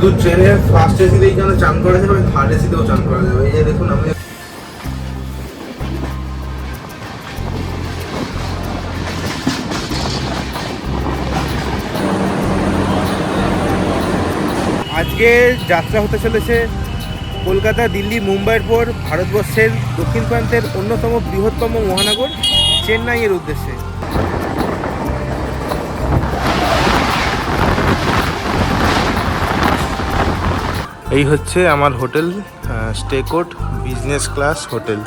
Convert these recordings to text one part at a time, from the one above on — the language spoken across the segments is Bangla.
শুধু ট্রেনের ফার্স্ট এসিতেই কেন চান করা যাবে থার্ড এসিতেও চান করা যাবে। এই যে দেখুন আমি আজকে যাত্রা হতে চলেছে কলকাতা, দিল্লি, মুম্বাইয়ের পর ভারতবর্ষের দক্ষিণ প্রান্তের অন্যতম বৃহত্তম মহানগর, চেন্নাইয়ের উদ্দেশ্যে। এই হচ্ছে আমার হোটেল স্টেকোট বিজনেস ক্লাস হোটেল।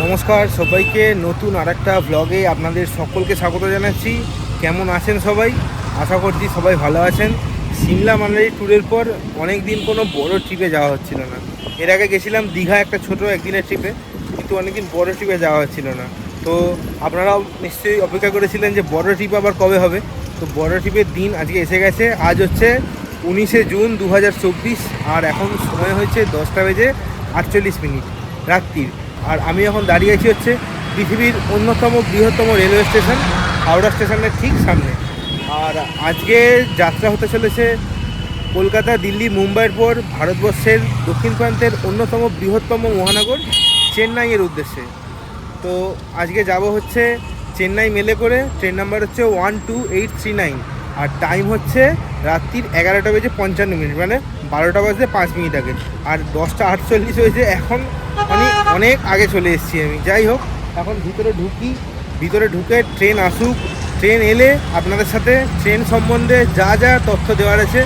নমস্কার সবাইকে, নতুন আরেকটা ব্লগে আপনাদের সকলকে স্বাগত জানাচ্ছি। কেমন আছেন সবাই? আশা করছি সবাই ভালো আছেন। সিমলা মানালি ট্যুরের পর অনেক দিন কোনো বড় ট্রিপে যাওয়া হচ্ছিল না। এর আগে গেছিলাম দীঘা একটা ছোট একদিনের ট্রিপে কিন্তু অনেকদিন বড় ট্রিপে যাওয়া হচ্ছিল না। তো আপনারাও নিশ্চয়ই অপেক্ষা করেছিলেন যে বড় ট্রিপ আবার কবে হবে। তো বড় ট্রিপের দিন আজকে এসে গেছে। আজ হচ্ছে উনিশে জুন দু হাজার চব্বিশ, আর এখন সময় হয়েছে দশটা বেজে আটচল্লিশ মিনিট রাত্রির। আর আমি এখন দাঁড়িয়ে আছি হচ্ছে পৃথিবীর অন্যতম বৃহত্তম রেলওয়ে স্টেশন, হাওড়া স্টেশনের ঠিক সামনে। আর আজকে যাত্রা হতে চলেছে কলকাতা, দিল্লি, মুম্বাইয়ের পর ভারতবর্ষের দক্ষিণ প্রান্তের অন্যতম বৃহত্তম মহানগর, চেন্নাইয়ের উদ্দেশ্যে। তো আজকে যাব হচ্ছে চেন্নাই মেলে করে ট্রেন নাম্বার হচ্ছে one two eight three nine আর টাইম হচ্ছে রাত্রির এগারোটা বেজে পঞ্চান্ন মিনিট মানে বারোটা বাজতে পাঁচ মিনিট আগে। আর দশটা আটচল্লিশ হয়েছে, এখন আমি অনেক আগে চলে এসেছি আমি। যাই হোক, এখন ভিতরে ঢুকি। ভিতরে ঢুকে ট্রেন আসুক। ট্রেন এলে আপনাদের সাথে ট্রেন সম্বন্ধে যা যা তথ্য দেওয়ার আছে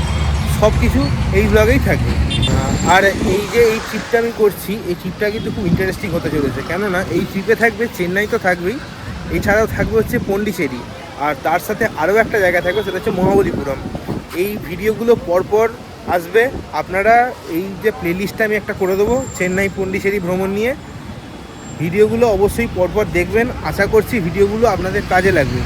সব কিছু এই ব্লগেই থাকবে। আর এই যে এই ট্রিপটা আমি করছি, এই ট্রিপটা কিন্তু খুব ইন্টারেস্টিং হতে চলেছে। কেননা এই ট্রিপে থাকবে, চেন্নাই তো থাকবেই। এছাড়াও থাকবে হচ্ছে পন্ডিচেরি। আর তার সাথে আরও একটা জায়গা থাকবে, সেটা হচ্ছে মহাবলীপুরম। এই ভিডিওগুলো পরপর আসবে। আপনারা এই যে প্লেলিস্টটা আমি একটা করে দেবো, চেন্নাই পন্ডিচেরি ভ্রমণ নিয়ে। ভিডিওগুলো অবশ্যই পরপর দেখবেন। আশা করছি ভিডিওগুলো আপনাদের কাজে লাগবে।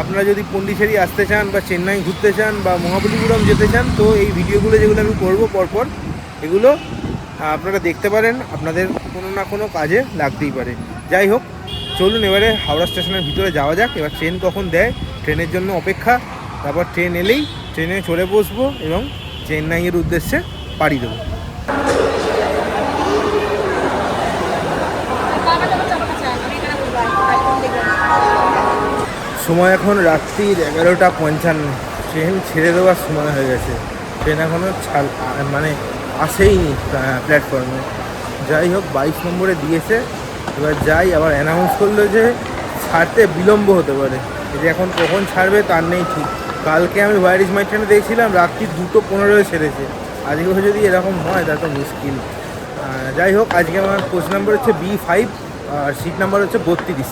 আপনারা যদি পন্ডিচেরি আসতে চান বা চেন্নাই ঘুরতে চান বা মহাবলীপুরম যেতে চান, তো এই ভিডিওগুলো যেগুলো আমি করব পরপর, এগুলো আপনারা দেখতে পারেন। আপনাদের কোনো না কোনো কাজে লাগতেই পারে। যাই হোক চলুন এবারে হাওড়া স্টেশনের ভিতরে যাওয়া যাক। এবার ট্রেন কখন দেয়? ট্রেনের জন্য অপেক্ষা। তারপর ট্রেন এলেই ট্রেনে চলে বসবো এবং চেন্নাইয়ের উদ্দেশ্যে পাড়ি দেবো। সময় এখন রাত্রির এগারোটা পঞ্চান্ন। ট্রেন ছেড়ে দেওয়ার সময় হয়ে গেছে। ট্রেন এখনও ছাল মানে আসেইনি প্ল্যাটফর্মে যাই হোক, বাইশ নম্বরে দিয়েছে। এবার যাই, আবার অ্যানাউন্স করল যে ছাড়তে বিলম্ব হতে পারে। যে এখন কখন ছাড়বে তার নেই ঠিক। কালকে আমি ওয়ারিজ মাই ট্রেনে দেখছিলাম, রাত্রি দুটো পনেরোয় ছেড়েছে। আজকে যদি এরকম হয়, তা তো মুশকিল। যাই হোক, আজকে আমার কোচ নাম্বার হচ্ছে বি ফাইভ আর সিট নাম্বার হচ্ছে বত্রিশ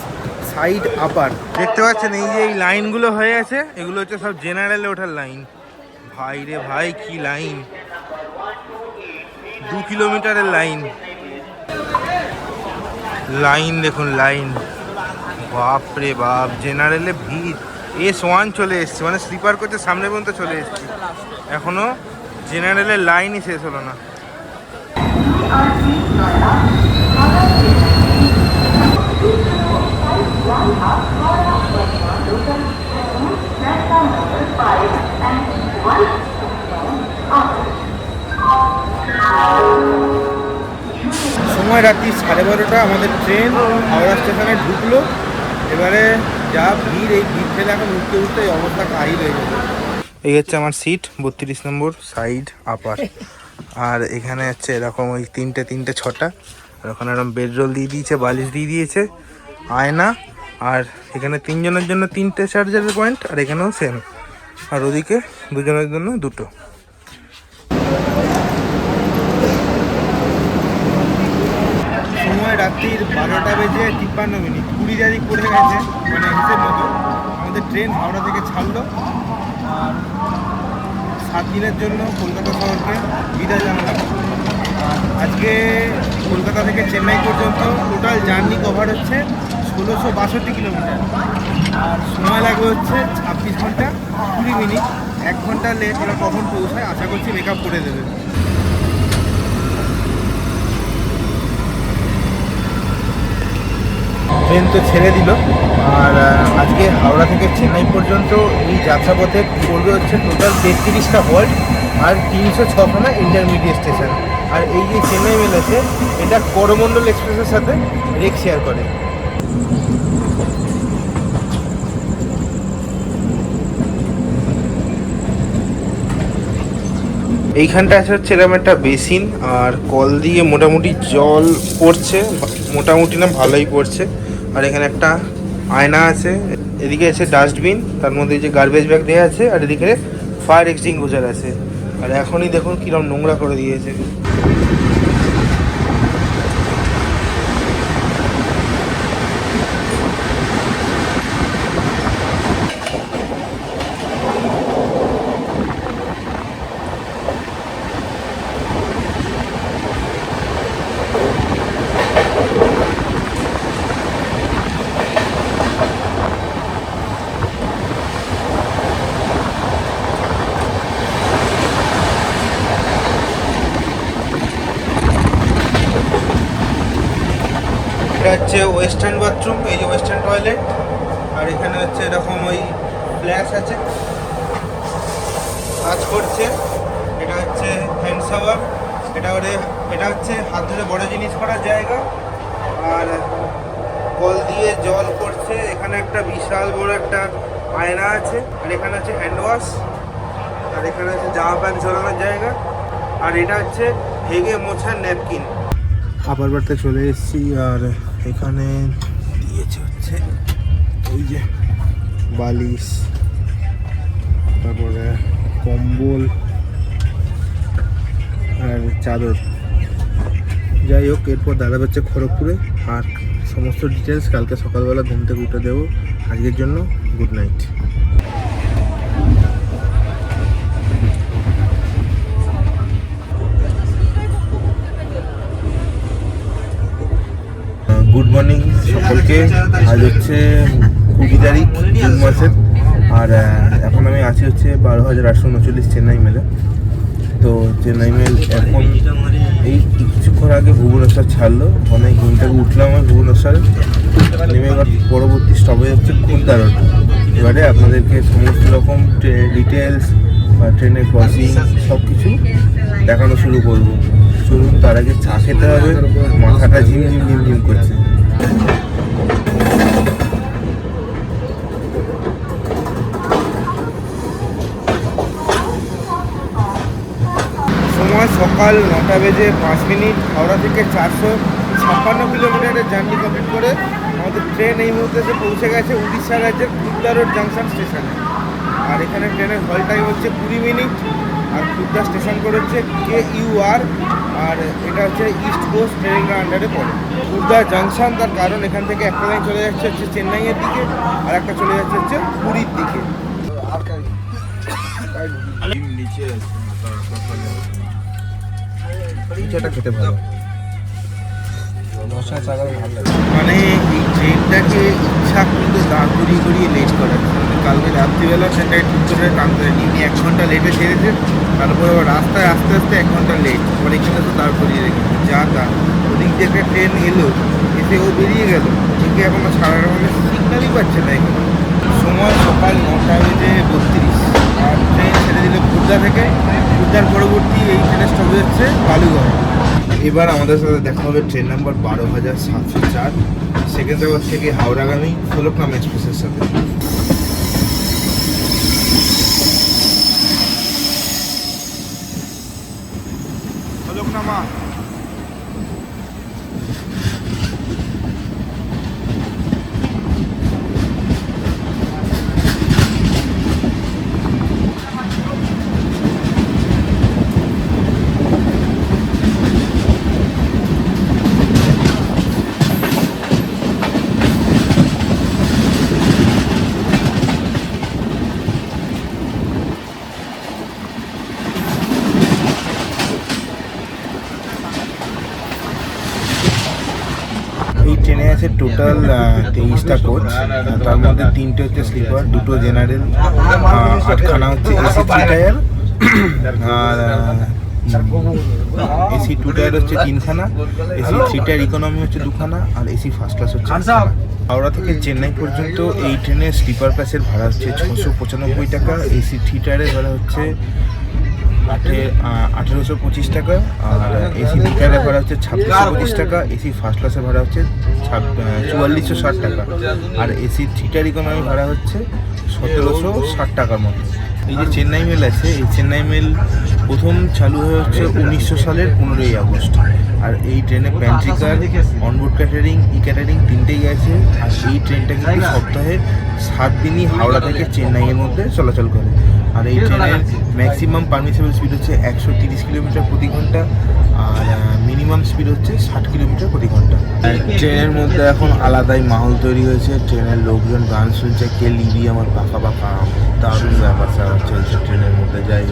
সাইড আপার দেখতে পাচ্ছেন, এই যে এই লাইনগুলো হয়ে আছে এগুলো হচ্ছে সব জেনারেলে ওঠার লাইন ভাই রে ভাই, কি লাইন দু কিলোমিটারের লাইন লাইন দেখুন, লাইন। বাপরে বাপ জেনারেলে ভিড়। এস ওয়ান চলে এসছে মানে স্লিপার করতে সামনে পর্যন্ত চলে এসছি। এখনও জেনারেলের লাইনই শেষ হলো না। সময় রাত্রি সাড়ে বারোটা আমাদের ট্রেন হাওড়া স্টেশনে ঢুকলো। এবারে যা ভিড়, এই ভিড় থেকে এখন উঠতে উঠতে এই অবস্থা কাহিল হয়ে যাবে এই হচ্ছে আমার সিট, বত্রিশ নম্বর সাইড, আপার। আর এখানে হচ্ছে এরকম ওই তিনটে তিনটে, ছটা। আর ওখানে এরকম বেডরোল দিয়ে দিয়েছে, বালিশ দিয়ে দিয়েছে, আয়না। আর এখানে তিনজনের জন্য তিনটে চার্জারের পয়েন্ট আর এখানেও সেম আর ওদিকে দুজনের জন্য দুটো সময় রাত্রির বারোটা বেজে তিপ্পান্ন মিনিট। কুড়ি তারিখ পড়ে গেছে মানে হিসেব মতো। আমাদের ট্রেন হাওড়া থেকে ছাড়লো। আর সাত দিনের জন্য কলকাতা শহরকে বিদায় জানালাম। আজকে কলকাতা থেকে চেন্নাই পর্যন্ত টোটাল জার্নি কভার হচ্ছে ষোলোশো বাষট্টি কিলোমিটার আর সময় লাগবে হচ্ছে ছাব্বিশ ঘণ্টা কুড়ি মিনিট। এক ঘণ্টা লেট ওরা কখন পৌঁছায়, আশা করছি মেক আপ করে দেবে। ট্রেন তো ছেড়ে দিল। আর আজকে হাওড়া থেকে চেন্নাই পর্যন্ত এই যাত্রাপথে পড়বে হচ্ছে টোটাল তেত্রিশটা হল্ট আর তিনশো ছখানা ইন্টারমিডিয়েট স্টেশন আর এই যে চেন্নাই মেল আছে এটা করমণ্ডল এক্সপ্রেসের সাথে রেক শেয়ার করে। এইখানটা আছে হচ্ছে এরকম একটা বেসিন আর কল দিয়ে মোটামুটি জল পড়ছে, মোটামুটি না ভালোই পড়ছে। আর এখানে একটা আয়না আছে। এদিকে আছে ডাস্টবিন, তার মধ্যে যে গার্বেজ ব্যাগ দেওয়া আছে, আর এদিকে ফায়ার এক্সটিংগুজার আছে। আর এখনই দেখুন কিরম নোংরা করে দিয়েছে এটা হচ্ছে ওয়েস্টার্ন বাথরুম এই যে ওয়েস্টার্ন টয়লেট আর এখানে হচ্ছে এরকম ওই ফ্ল্যাশ আছে। কাজ করছে, এটা হচ্ছে হ্যান্ড শাওয়ার এটা ওরে, এটা হচ্ছে হাত ধরে বড় জিনিস করার জায়গা, আর কল দিয়ে জল পড়ছে এখানে একটা বিশাল বড় একটা আয়না আছে, আর এখানে আছে হ্যান্ড ওয়াশ আর এখানে আছে জামা প্যান্ট ঝোলানোর জায়গা, আর এটা হচ্ছে হেগে মোছার ন্যাপকিন আপার বাড়িতে চলে এসেছি, আর এখানে দিয়েছে হচ্ছে ওই যে বালিশ, তারপরে কম্বল আর চাদর। যাই হোক, এরপর দাদা হচ্ছে খড়গপুরে। আর সমস্ত ডিটেলস কালকে সকালবেলা ঘুম থেকে উঠে দেবো। আজকের জন্য গুড নাইট গুড মর্নিং সকলকে। আজ হচ্ছে কুড়ি তারিখ, জুন মাসের। আর এখন আমি আছি হচ্ছে বারো হাজার আটশো উনচল্লিশ চেন্নাই মেলে। তো চেন্নাই মেল এখন এই কিছুক্ষণ আগে ভুবনেশ্বর ছাড়লো। মানে ঘুম থেকে উঠলাম আমি ভুবনেশ্বরে। নেমে এবার পরবর্তী স্টপেজ হচ্ছে খুলদা রোড এবারে আপনাদেরকে সমস্ত রকম ডিটেলস বা ট্রেনের ক্রসিং সব কিছু দেখানো শুরু করব। চলুন, তার আগে চা খেতে হবে। মাথাটা ঝিম ঝিম ঝিম ঝিম করছে। সময় সকাল নটা বেজে পাঁচ মিনিট। হাওড়া থেকে চারশো ছাপ্পান্ন কিলোমিটারের জার্নি কমপ্লিট করে আমাদের ট্রেন এই মুহূর্তে এসে পৌঁছে গেছে উড়িষ্যা রাজ্যের খুদ্দা রোড জাংশন স্টেশনে আর এখানে ট্রেনের হল টাইম হচ্ছে কুড়ি মিনিট। আর খুদ্দা স্টেশন করে হচ্ছে কে ইউ আর আর এটা হচ্ছে ইস্ট কোস্ট ট্রেনের আন্ডারে পড়ে। খুদ্দা জাংশন, তার কারণ এখান থেকে একটা লাইন চলে যাচ্ছে হচ্ছে চেন্নাইয়ের দিকে, আর একটা চলে যাচ্ছে হচ্ছে পুরীর দিকে। এটা খেতে ভালো। মানে এই ট্রেনটাকে ইচ্ছা কিন্তু দাঁড় করিয়ে করিয়ে লেট করাচ্ছে মানে কালকে রাত্রিবেলা সেটাই ঠিক করে টানতে এমনি এক ঘণ্টা লেটে ছেড়েছে তারপরে আবার রাস্তায় আস্তে আস্তে এক ঘণ্টা লেট পরে এখানে তো দাঁড় করিয়ে রেখেছে। যা তা। ওদিক দিয়ে একটা ট্রেন এলো, এসে ও বেরিয়ে গেল। ঠিকই এখনও ছাড়ার মানে সিগন্যালই পাচ্ছে না এখানে। সময় সকাল নটা বেজে বত্রিশ। আর ট্রেন ছেড়ে দিল খুর্দা থেকে। খুর্দার পরবর্তী এই ট্রেনের স্টপেজ হচ্ছে বালুগড়। এবার আমাদের সাথে দেখা হবে ট্রেন নাম্বার বারো হাজার সাতশো চার। সেকেন্দ্রাবাদ থেকে হাওড়াগামী ফলকনাম এক্সপ্রেসের সাথে এই ট্রেনে আছে টোটাল তেইশটা কোচ তার মধ্যে তিনটে হচ্ছে স্লিপার দুটো জেনারেল আটখানা হচ্ছে এসি থ্রি টায়ার আর এসি টু টায়ার হচ্ছে তিনখানা এসি থ্রি টায়ার ইকোনমি হচ্ছে দুখানা, আর এসি ফার্স্ট ক্লাস হচ্ছে হাওড়া থেকে চেন্নাই পর্যন্ত এই ট্রেনের স্লিপার ক্লাসের ভাড়া হচ্ছে ছশো পঁচানব্বই টাকা এসি থ্রি টায়ারের ভাড়া হচ্ছে আঠেরোশো পঁচিশ টাকা, আর এসি থ্রি ভাড়া হচ্ছে ছাব্বিশশো পঁচিশ টাকা এসি ফার্স্ট ক্লাসে ভাড়া হচ্ছে চুয়াল্লিশশো ষাট টাকা। আর এসি থিটার ইকোনমি ভাড়া হচ্ছে সতেরোশো ষাট টাকার মতো। এই যে চেন্নাই মেল আছে, এই চেন্নাই মেল প্রথম চালু হয়ে হচ্ছে উনিশশো সালের পনেরোই আগস্ট। আর এই ট্রেনে pantry car onboard catering e catering তিনটেই আছে। আর এই ট্রেনটা কিন্তু সপ্তাহে সাত দিনই হাওড়া থেকে চেন্নাইয়ের মধ্যে চলাচল করে। আর এই ট্রেনের ম্যাক্সিমাম পারমিসেবল স্পিড হচ্ছে একশো তিরিশ কিলোমিটার প্রতি ঘণ্টা। আর মিনিমাম স্পিড হচ্ছে ষাট কিলোমিটার প্রতি ঘণ্টা ট্রেনের মধ্যে এখন আলাদাই মাহল তৈরি হয়েছে, ট্রেনের লোকজন গান শুনছে, কে লিবি আমার পাকা পাকা। দারুণ ব্যাপার স্যাপার চলছে ট্রেনের মধ্যে, যাই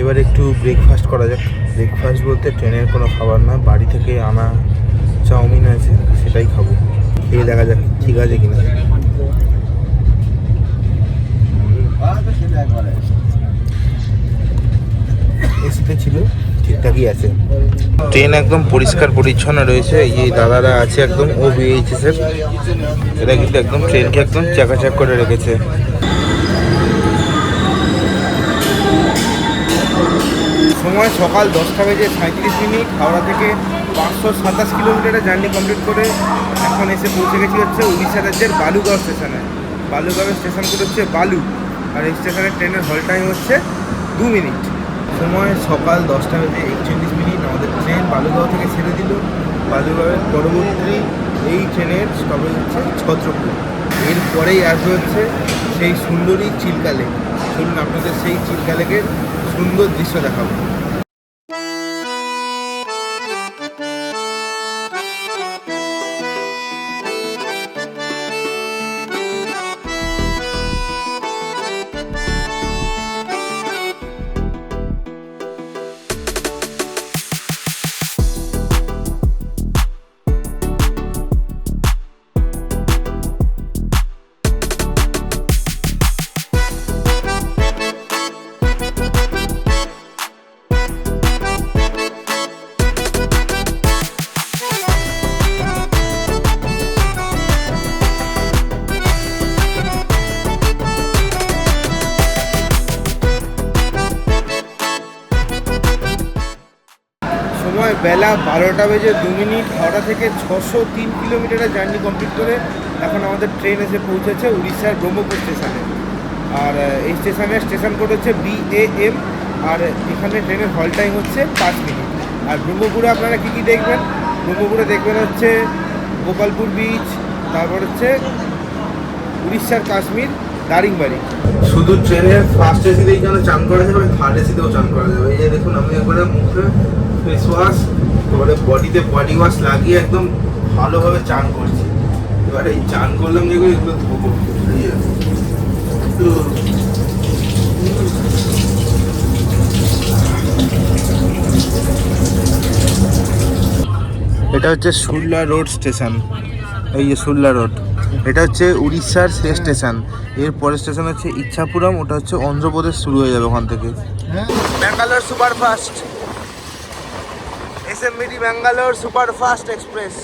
এবার একটু ব্রেকফাস্ট করা যাক। ব্রেকফাস্ট বলতে ট্রেনের কোনো খাবার নয়, বাড়ি থেকে আনা চাউমিন আছে, সেটাই খাব। খেয়ে দেখা যাক ঠিক আছে কিনা। এসিতে ছিল, ঠিকঠাকই আছে। ট্রেন একদম পরিষ্কার পরিচ্ছন্ন রয়েছে, এই যে দাদারা আছে একদম, ও বিএইচএস এর। এটা কিন্তু একদম ট্রেনকে একদম চাকাচাক করে রেখেছে। সময় সকাল দশটা বেজে সাঁত্রিশ মিনিট, হাওড়া থেকে পাঁচশো সাতাশ কিলোমিটারের জার্নি কমপ্লিট করে এখন এসে পৌঁছে গেছি হচ্ছে উড়িষ্যা রাজ্যের বালুগাঁও স্টেশনে। বালুগাঁওয়ের স্টেশন কোড হচ্ছে বালু। আর এই স্টেশনের ট্রেনের হল টাইম হচ্ছে দু মিনিট। সময় সকাল দশটা বেজে একচল্লিশ মিনিট, আমাদের ট্রেন বালুগাঁও থেকে ছেড়ে দিল। বালুগাঁওয়ের পরবর্তী এই ট্রেনের স্টপেজ হচ্ছে ছত্রপুর। এরপরেই আসবে হচ্ছে সেই সুন্দরী চিল্কা লেক চলুন আপনাদের সেই চিল্কা লেকের সুন্দর দৃশ্য দেখাবো। বেজে দু মিনিট, হাওড়া থেকে ছশো তিন কিলোমিটারের জার্নি কমপ্লিট করে এখন আমাদের ট্রেন এসে পৌঁছেছে উড়িষ্যার ব্রহ্মপুর স্টেশনে আর এই স্টেশনের স্টেশন কোড হচ্ছে বিএএম আর এখানে ট্রেনের হল টাইম হচ্ছে পাঁচ মিনিট। আর ব্রহ্মপুরে আপনারা কী কী দেখবেন? ব্রহ্মপুরে দেখবেন হচ্ছে গোপালপুর বিচ তারপর হচ্ছে উড়িষ্যার কাশ্মীর দারিংবাড়ি শুধু ট্রেনের ফার্স্ট এসিতেই যেন চান করা যাবে থার্ড এসিতেও চান করা যাবে এই যে দেখুন, আমি একবারে মুখে ফেস ওয়াশ তারপরে বডিতে বডি ওয়াশ লাগিয়ে একদম ভালোভাবে চান করছি। এবারে এই চান করলাম যেগুলো এগুলো ধোবো। এটা হচ্ছে সুরলা রোড স্টেশন। এই যে সুরলা রোড। এটা হচ্ছে উড়িষ্যার শেষ স্টেশন। এর পরের স্টেশন হচ্ছে ইচ্ছাপুরম, ওটা হচ্ছে অন্ধ্রপ্রদেশ শুরু হয়ে যাবে ওখান থেকে। Bangalore superfast. S M BD Bangalore superfast express.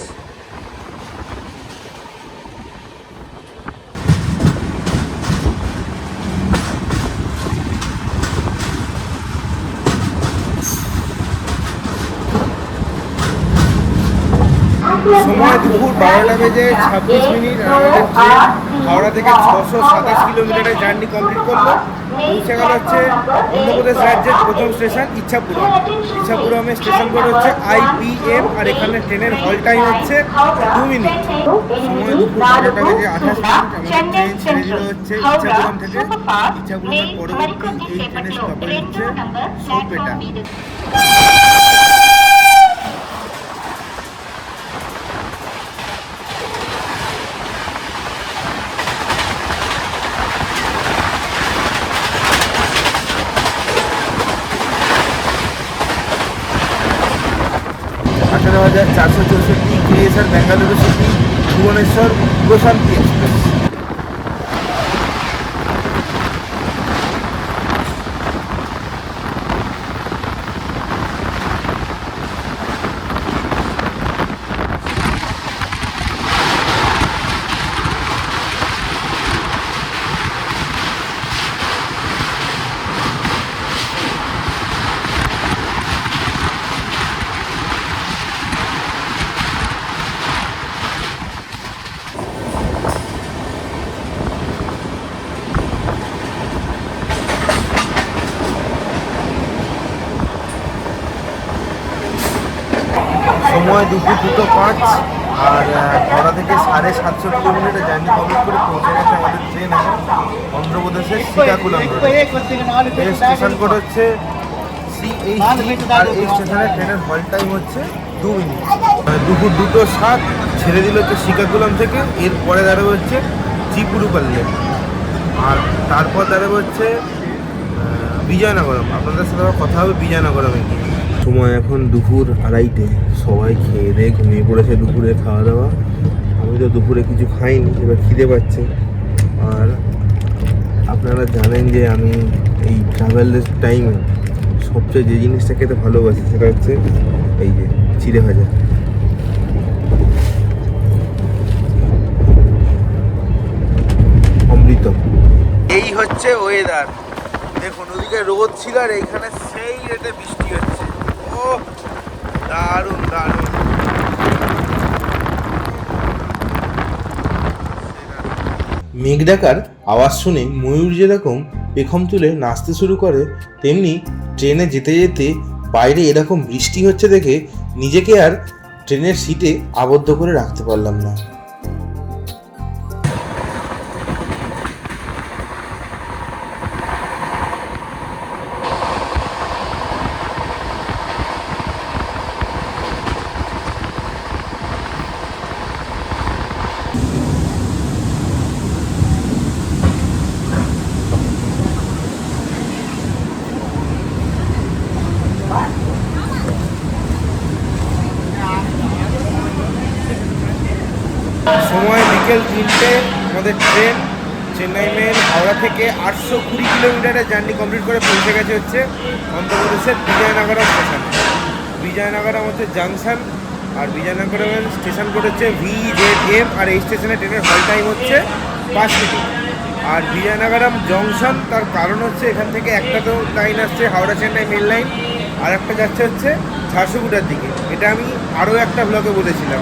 সময় দুপুর বারোটা বেজে ছাব্বিশ মিনিট আমাদের ট্রেন হাওড়া থেকে ছশো সাতাশ কিলোমিটারের জার্নি কমপ্লিট করল। পৌঁছে গেল হচ্ছে অন্ধ্রপ্রদেশ রাজ্যের প্রথম স্টেশন ইচ্ছাপুরম। ইচ্ছাপুরমের স্টেশন কোড হচ্ছে আইপিএম আর এখানে ট্রেনের হল টাইম হচ্ছে দু মিনিট। সময় দুপুর বারোটা বেজে আঠাশ মিনিট আমাদের ট্রেন ছেড়ে দিল হচ্ছে ইচ্ছাপুরম থেকে ইচ্ছাপুরমের পরবর্তী এই ট্রেনের স্টপেজ হচ্ছে হাজার চারশো চৌষট্টি কেএসআর বেঙ্গালুরু সিটি ভুবনেশ্বর প্রশান্তি এক্সপ্রেস সময় দুপুর দুটো পাঁচ, আর হাওড়া থেকে সাড়ে সাতশো কিলোমিটার জার্নি কমপ্লিট করে পৌঁছে গেছে আমাদের ট্রেন এখন অন্ধ্রপ্রদেশের শ্রীকাকুলাম স্টেশন কোড হচ্ছে আর এই স্টেশনের ট্রেনের হল টাইম হচ্ছে দু মিনিট দুপুর দুটো সাত ছেড়ে দিল হচ্ছে শ্রীকাকুলাম থেকে, এরপরে দাঁড়াবে হচ্ছে চিপুরুপাল্লে আর তারপর দাঁড়াবে হচ্ছে বিজয়নগরম। আপনাদের সাথে কথা হবে বিজয়নগরমে গিয়ে। সময় এখন দুপুর আড়াইটে। সবাই খেয়ে দিয়ে ঘুমিয়ে পড়েছে দুপুরে খাওয়া দাওয়া। আমি তো দুপুরে কিছু খাইনি, এবার খিদে পাচ্ছে। আর আপনারা জানেন যে আমি এই ট্রাভেলের টাইমে সবচেয়ে যে জিনিসটা খেতে ভালোবাসি সেটা হচ্ছে এই যে চিড়ে ভাজা। অমৃত। এই হচ্ছে ওয়েদার দেখুন, ওদিকে রোদ ছিল আর এইখানে সেই রেটে বৃষ্টি হচ্ছে। ও দারুণ দারুণ। মেঘ ডাকার আওয়াজ শুনে ময়ূর যেরকম পেখম তুলে নাচতে শুরু করে, তেমনি ট্রেনে যেতে যেতে বাইরে এরকম বৃষ্টি হচ্ছে দেখে নিজেকে আর ট্রেনের সিটে আবদ্ধ করে রাখতে পারলাম না সময় বিকেল তিনটে আমাদের ট্রেন চেন্নাই মেল হাওড়া থেকে আটশো কুড়ি কিলোমিটারের জার্নি কমপ্লিট করে পৌঁছে গেছে হচ্ছে অন্ধ্রপ্রদেশের বিজয়নগরম স্টেশন। বিজয়নগরম হচ্ছে জাংশন আর বিজয়নগরমের স্টেশন কোড হচ্ছে ভি জেড এম আর এই স্টেশনে ট্রেনের হল টাইম হচ্ছে পাঁচ মিনিট। আর বিজয়নগরম জংশন তার কারণ হচ্ছে এখান থেকে একটা তো লাইন আসছে হাওড়া চেন্নাই মেল লাইন আর একটা যাচ্ছে হচ্ছে ঝাড়সুগুড়ার দিকে। এটা আমি আরও একটা ব্লগে বলেছিলাম।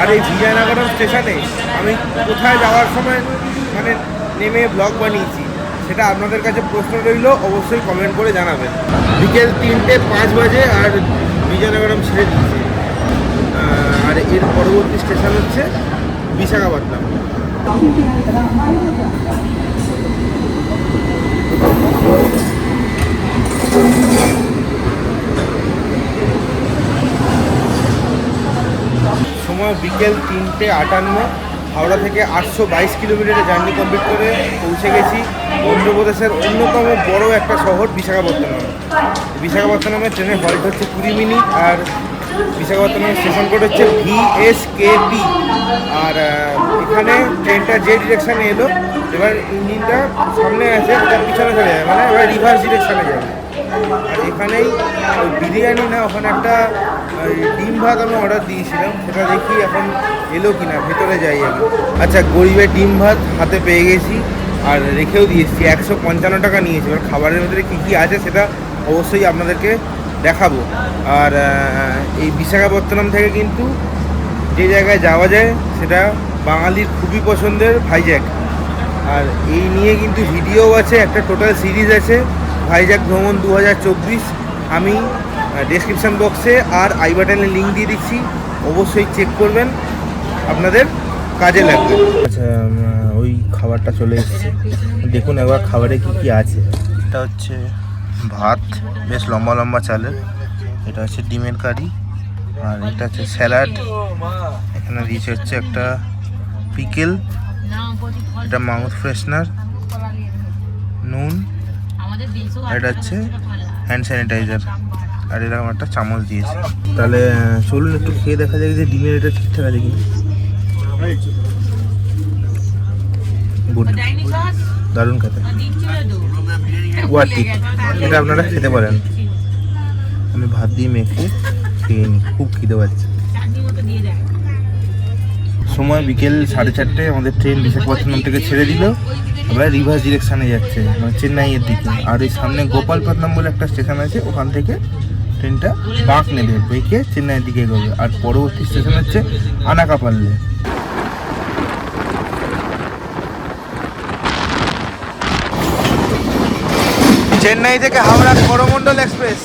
আর এই বিজয়নগরম স্টেশনে আমি কোথায় যাওয়ার সময় মানে নেমে ব্লগ বানিয়েছি? সেটা আপনাদের কাছে প্রশ্ন রইল, অবশ্যই কমেন্ট করে জানাবেন। বিকেল তিনটে পাঁচ বাজে আর বিজয়নগরম ছেড়ে দিচ্ছে আর এর পরবর্তী স্টেশন হচ্ছে বিশাখাপত্তনম। সময় বিকেল তিনটে আটান্ন। হাওড়া থেকে আটশো বাইশ কিলোমিটারের জার্নি কমপ্লিট করে পৌঁছে গেছি অন্ধ্রপ্রদেশের অন্যতম বড় একটা শহর বিশাখাপত্তনম। বিশাখাপত্তনমের ট্রেনের হল্ট হচ্ছে কুড়ি মিনিট আর বিশাখাপত্তনমের স্টেশন কোড হচ্ছে ভিএসকেপি আর এখানে ট্রেনটা যে ডিরেকশানে এলো, এবার ইঞ্জিনটা সামনে আছে ওটা পিছনে চলে যাবে মানে এবার রিভার্স ডিরেকশানে যাবে। এখানেই ওই বিরিয়ানি না, ওখানে একটা ডিম ভাত আমি অর্ডার দিয়েছিলাম, সেটা দেখি এখন এলো কি না ভেতরে যাই আমি। আচ্ছা গরিবের ডিম ভাত হাতে পেয়ে গেছি, আর রেখেও দিয়েছি একশো পঞ্চান্ন টাকা নিয়েছি। এবার খাবারের ভেতরে কী কী আছে সেটা অবশ্যই আপনাদেরকে দেখাবো। আর এই বিশাখাপত্তনম থেকে কিন্তু যে জায়গায় যাওয়া যায়, সেটা বাঙালির খুবই পছন্দের ভাইজ্যাক। আর এই নিয়ে কিন্তু ভিডিও আছে, একটা টোটাল সিরিজ আছে। ভাইজ্যাক ভ্রমণ দু হাজার চব্বিশ, আমি ডেসক্রিপশন বক্সে আর আই বাটনে লিঙ্ক দিয়ে দিচ্ছি, অবশ্যই চেক করবেন, আপনাদের কাজে লাগবে। আচ্ছা ওই খাবারটা চলে এসেছে। দেখুন একবার খাবারে কি কি আছে। এটা হচ্ছে ভাত, বেশ লম্বা লম্বা চালের। এটা হচ্ছে ডিমের কারি, আর এটা হচ্ছে স্যালাড। এখানে দিয়েছে হচ্ছে একটা পিকেল, এটা মাউথ ফ্রেশনার, নুন এটা হচ্ছে হ্যান্ড স্যানিটাইজার আর এরকম একটা চামচ দিয়েছে। তাহলে চলুন একটু খেয়ে দেখা যায় যে ডিমের এটা ঠিকঠাক আছে কিনা। গুড। দারুণ খেতে। ওয়া ঠিক এটা আপনারা খেতে পারেন। আমি ভাত দিয়ে মেখে খেয়ে নিই খুব খিদে পাচ্ছে। সময় বিকেল সাড়ে চারটে আমাদের ট্রেন বিশাখাপত্তনম থেকে ছেড়ে দিল। আমরা রিভার্স ডিরেকশানে যাচ্ছে মানে চেন্নাইয়ের দিকে। আর এই সামনে গোপালপত্তনম বলে একটা স্টেশন আছে, ওখান থেকে ট্রেনটা বাঁক নেবে, বেঁকে চেন্নাইয়ের দিকে এগোবে। আর পরবর্তী স্টেশন হচ্ছে আনাকাপাল্লে। চেন্নাই থেকে হাওড়া করমণ্ডল এক্সপ্রেস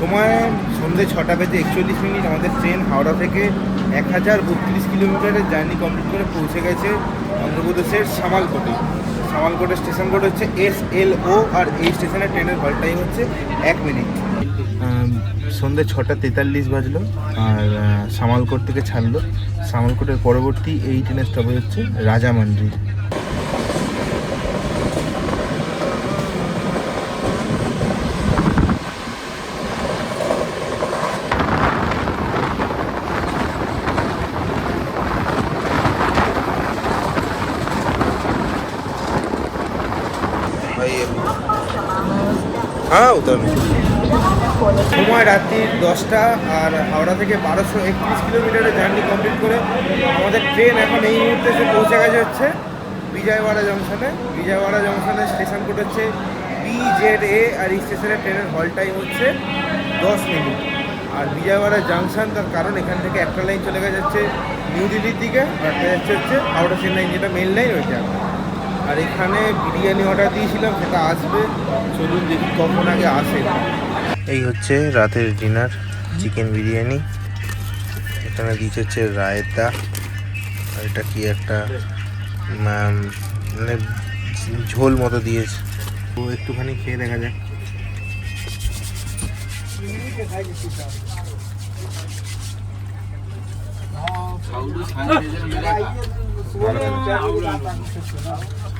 সময় সন্ধ্যে ছটা বেজে একচল্লিশ মিনিট আমাদের ট্রেন হাওড়া থেকে এক হাজার বত্রিশ কিলোমিটারের জার্নি কমপ্লিট করে পৌঁছে গেছে অন্ধ্রপ্রদেশের সামালকোটে। সামালকোটের স্টেশন কোড হচ্ছে এস এল ও আর এই স্টেশনের ট্রেনের হল টাইম হচ্ছে এক মিনিট। সন্ধ্যে ছটা তেতাল্লিশ বাজলো আর সামালকোট থেকে ছাড়লো। সামালকোটের পরবর্তী এই ট্রেনের স্টপেজ হচ্ছে রাজামান্ডি হ্যাঁ উত্তর সময় রাত্রি দশটা আর হাওড়া থেকে বারোশো একত্রিশ কিলোমিটারের জার্নি কমপ্লিট করে আমাদের ট্রেন এখন এই মুহূর্তে এসে পৌঁছে গেছে হচ্ছে বিজয়ওয়াড়া জংশনে বিজয়ওয়াড়া জংশনের স্টেশন কোড হচ্ছে বিজেড এ আর এই স্টেশনের ট্রেনের হল টাইম হচ্ছে দশ মিনিট আর বিজয়ওয়াড়া জাংশন তার কারণ এখান থেকে একটা লাইন চলে গেছে হচ্ছে নিউ দিল্লির দিকে আর একটা যাচ্ছে হচ্ছে হাওড়া চেন্নাই যেটা মেন লাইন ওইটা। আর এখানে বিরিয়ানি অর্ডার দিয়েছিলাম, সেটা আসবে। চলুন দেখি কখন আগে আসে। এই হচ্ছে রাতের ডিনার, চিকেন বিরিয়ানি। এখানে দিয়েছে হচ্ছে রায়তা। আর এটা কি একটা মানে ঝোল মতো দিয়েছে। তো একটুখানি খেয়ে দেখা যাক।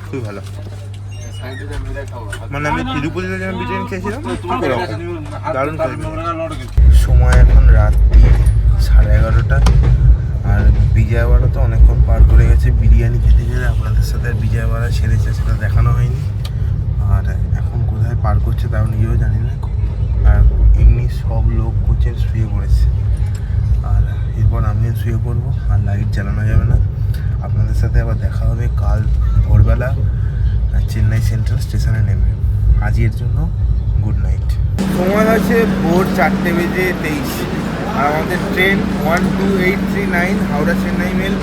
খুবই ভালো। মানে আমি তিরুপতিতে যেমন বিরিয়ানি খেয়েছিলাম ঠিক দারুণ সময় এখন রাত্রি সাড়ে এগারোটা। আর বিজয়ওয়াড়া তো অনেকক্ষণ পার করে গেছে বিরিয়ানি খেতে গেলে আপনাদের সাথে বিজয়ওয়াড়া ছেড়েছে সেটা দেখানো হয়নি। আর এখন কোথায় পার করছে তাও নিজেও জানি না। আর এমনি সব লোক কোচের শুয়ে পড়েছে। আর এরপর আমিও শুয়ে পড়ব আর লাইট জ্বালানো যাবে না। আপনাদের সাথে আবার দেখা হবে কাল ভোরবেলা। চেন্নাই সেন্ট্রাল স্টেশনে নেমে আজকের জন্য গুড নাইট। সময় হচ্ছে ভোর চারটে বেজে তেইশ। আর আমাদের train one two eight three nine Howrah Chennai mail.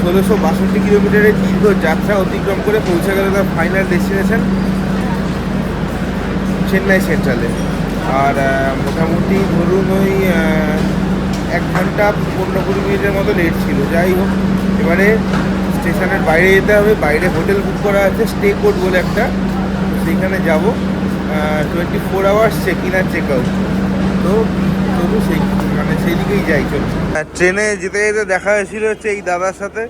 ষোলোশো বাষট্টি কিলোমিটারের দীর্ঘ যাত্রা অতিক্রম করে পৌঁছে গেল তার ফাইনাল ডেস্টিনেশন চেন্নাই সেন্ট্রালে। আর মোটামুটি ধরুন ওই এক ঘণ্টা পনেরো কুড়ি মিনিটের মতো লেট ছিল। যাই হোক, এবারে স্টেশনের বাইরে যেতে হবে। বাইরে হোটেল বুক করা আছে স্টে কোড বলে একটা। সেইখানে যাব। Twenty four hours check in R check out তো তবু সেই মানে সেই দিকেই যাই, চলুন। ট্রেনে যেতে যেতে দেখা হয়েছিল হচ্ছে এই দাদার সাথে।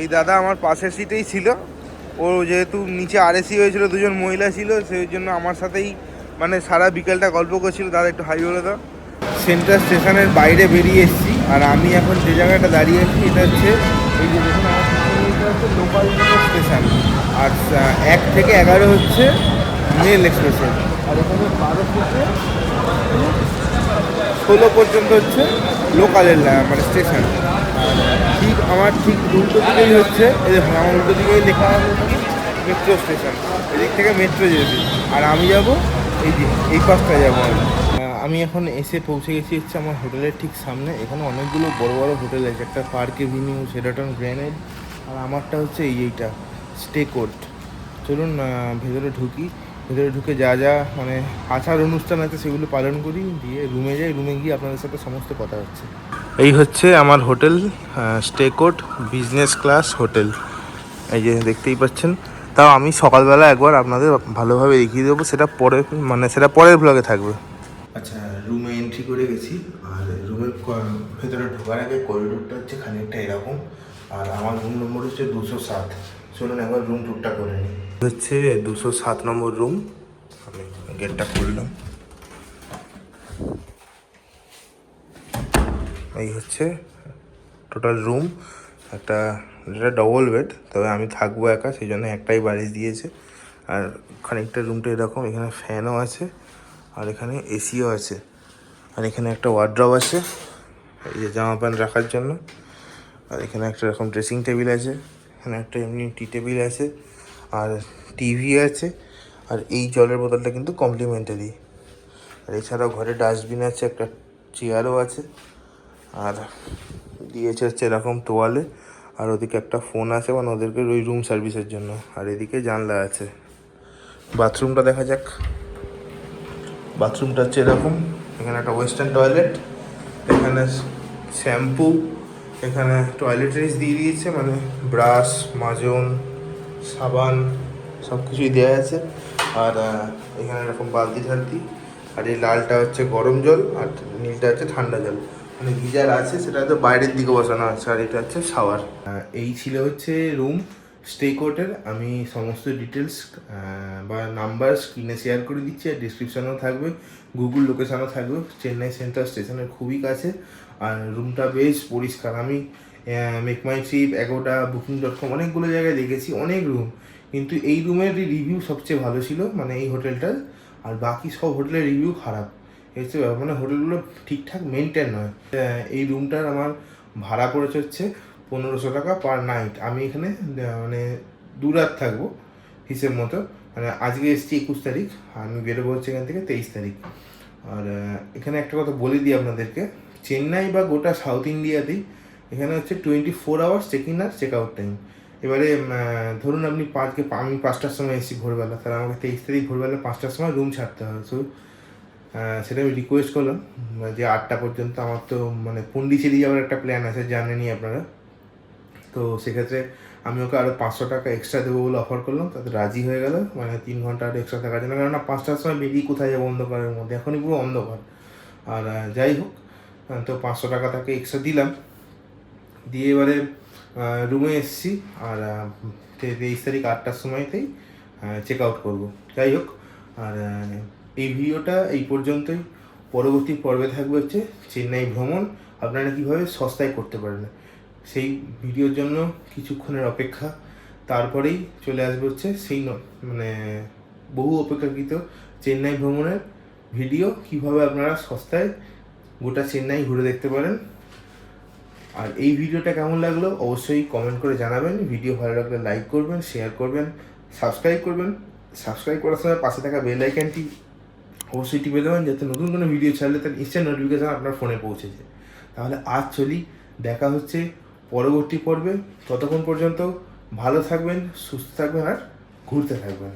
এই দাদা আমার পাশের সিটেই ছিল। ও যেহেতু নিচে আরএসি হয়েছিল, দুজন মহিলা ছিল, সেই জন্য আমার সাথেই মানে সারা বিকেলটা গল্প করছিল। দাদা একটু হাই বলে দাও। সেন্ট্রাল স্টেশনের বাইরে বেরিয়ে এসেছি। আর আমি এখন যে জায়গাটা দাঁড়িয়ে আছি, এটা হচ্ছে এই যে দেখুন হচ্ছে লোকাল স্টেশন। আর এক থেকে এগারো হচ্ছে মেল এক্সপ্রেসের আর এখানে বারো থেকে ষোলো পর্যন্ত হচ্ছে লোকালের মানে স্টেশন। ঠিক আমার ঠিক উল্টো দিকেই হচ্ছে আমার উল্টো দিকেই লেখা মেট্রো স্টেশন এদিক থেকে মেট্রো যেতে। আর আমি যাব এই এই পাশটা যাব আমি। আমি এখন এসে পৌঁছে গেছি হচ্ছে আমার হোটেলের ঠিক সামনে। এখানে অনেকগুলো বড় বড় হোটেল আছে। একটা পার্ক এভিনিউ সেরাটন গ্র্যানেড আর আমারটা হচ্ছে এই এইটা স্টে কোর্ট চলুন ভেতরে ঢুকি। ভেতরে ঢুকে যা যা মানে আচার অনুষ্ঠান আছে সেগুলো পালন করি। দিয়ে রুমে যাই রুমে গিয়ে আপনাদের সাথে সমস্ত কথা হচ্ছে। এই হচ্ছে আমার হোটেল স্টে কোট বিজনেস ক্লাস হোটেল। এই যে দেখতেই পাচ্ছেন। তাও আমি সকালবেলা একবার আপনাদের ভালোভাবে দেখিয়ে দেবো সেটা পরে মানে সেটা পরের ব্লগে থাকবে। আচ্ছা রুমে এন্ট্রি করে গেছি। আর রুমের ভেতরে ঢোকার আগে করিডোরটা হচ্ছে খানিকটা এরকম। আর আমার রুম নম্বর হচ্ছে দুশো সাত। চলুন একবার রুম টুরটা করে নিই। হচ্ছে দুশো সাত নম্বর রুম আমি গেটটা খুললাম এই হচ্ছে টোটাল রুম একটা এটা ডবল বেড তবে আমি থাকব একা সেই জন্য একটাই বাড়ি দিয়েছে। আর খানিকটা রুমটা এরকম, এখানে ফ্যানও আছে, আর এখানে এসিও আছে। আর এখানে একটা ওয়ার্ড্রপ আছে, এই যে জামা প্যান্ট রাখার জন্য। আর এখানে একটা এরকম ড্রেসিং টেবিল আছে, এখানে একটা এমনি টি টেবিল আছে, আর টিভি আছে, আর এই জলের বোতলটা কিন্তু কমপ্লিমেন্টারি আর এছাড়াও ঘরে ডাস্টবিন আছে, একটা চেয়ারও আছে, আর দিয়েছে হচ্ছে এরকম তোয়ালে, আর ওদিকে একটা ফোন আছে মানে ওদেরকে ওই রুম সার্ভিসের জন্য। আর এদিকে জানলা আছে। বাথরুমটা দেখা যাক। বাথরুমটা হচ্ছে এরকম, এখানে একটা ওয়েস্টার্ন টয়লেট এখানে শ্যাম্পু এখানে টয়লেটারিজ দিয়ে দিয়েছে মানে ব্রাশ মাজন সাবান সব কিছুই দেওয়া আছে। আর এখানে এরকম বালতি ঠালতি আর এই লালটা হচ্ছে গরম জল, আর নীলটা হচ্ছে ঠান্ডা জল। মানে গিজার আছে, সেটা তো বাইরের দিকে বসানো আছে, আর এটা হচ্ছে শাওয়ার এই ছিল হচ্ছে রুম স্টে কোর্টের আমি সমস্ত ডিটেলস বা নাম্বার স্ক্রিনে শেয়ার করে দিচ্ছি, আর ডিসক্রিপশানেও থাকবে গুগল লোকেশানও থাকবে। চেন্নাই সেন্ট্রাল স্টেশনের খুবই কাছে। আর রুমটা বেশ পরিষ্কার। আমি মেক মাই ট্রিপ এগোটা বুকিং ডট কম অনেকগুলো জায়গায় দেখেছি, অনেক রুম কিন্তু এই রুমের রিভিউ সবচেয়ে ভালো ছিল মানে এই হোটেলটার। আর বাকি সব হোটেলের রিভিউ খারাপ। হচ্ছে মানে হোটেলগুলো ঠিকঠাক মেনটেন নয়। এই রুমটার আমার ভাড়া পড়েছে হচ্ছে পনেরোশো টাকা পার নাইট আমি এখানে মানে দু রাত থাকব, হিসেব মতো। মানে আজকে এসেছি একুশ তারিখ, আমি বেরোবো হচ্ছে এখান থেকে তেইশ তারিখ। আর এখানে একটা কথা বলে দিই আপনাদেরকে। চেন্নাই বা গোটা সাউথ ইন্ডিয়াতেই এখানে হচ্ছে twenty four hours check in R check out time এবারে ধরুন আপনি পাঁচকে, আমি পাঁচটার সময় এসেছি ভোরবেলা, তাহলে আমাকে তেইশ তারিখ ভোরবেলা পাঁচটার সময় রুম ছাড়তে হবে। সো সেটা আমি রিকোয়েস্ট করলাম যে আটটা পর্যন্ত আমার তো মানে পন্ডিচেরি যাওয়ার একটা প্ল্যান আছে, জানেনই আপনারা। তো সেক্ষেত্রে আমি ওকে আরও পাঁচশো টাকা এক্সট্রা দেবো বলে অফার করলাম, তাতে রাজি হয়ে গেল। মানে তিন ঘণ্টা আরও এক্সট্রা থাকার জন্য কেননা পাঁচটার সময় বেরিয়ে কোথায় যাব অন্ধকারের মধ্যে? এখনই পুরো অন্ধকার। আর যাই হোক তো পাঁচশো টাকা তাকে এক্সট্রা দিলাম। দিয়ে এবারে রুমে এসেছি আর তেইশ তারিখ আটটার সময়তেই চেক আউট করব। যাই হোক, আর এই ভিডিওটা এই পর্যন্তই। পরবর্তী পর্বে থাকবে হচ্ছে চেন্নাই ভ্রমণ। আপনারা কীভাবে সস্তায় করতে পারেন? সেই ভিডিওর জন্য কিছুক্ষণের অপেক্ষা। তারপরেই চলে আসবে হচ্ছে সেই মানে বহু অপেক্ষাকৃত চেন্নাই ভ্রমণের ভিডিও। কীভাবে আপনারা সস্তায় গোটা চেন্নাই ঘুরে দেখতে পারেন। আর এই ভিডিওটা কেমন লাগল অবশ্যই কমেন্ট করে জানাবেন। ভিডিও ভালো লাগলে লাইক করবেন শেয়ার করবেন সাবস্ক্রাইব করবেন। সাবস্ক্রাইব করার সময় পাশে থাকা বেল আইকনটি অবশ্যই টিপে দেবেন, যাতে নতুন কোনো ভিডিও ছাড়লে তার ইনস্ট্যান্ট নোটিফিকেশান আপনার ফোনে পৌঁছে যায়। তাহলে আজ চলি, দেখা হচ্ছে পরবর্তী পর্বে। ততক্ষণ পর্যন্ত ভালো থাকবেন, সুস্থ থাকবেন আর ঘুরতে থাকবেন।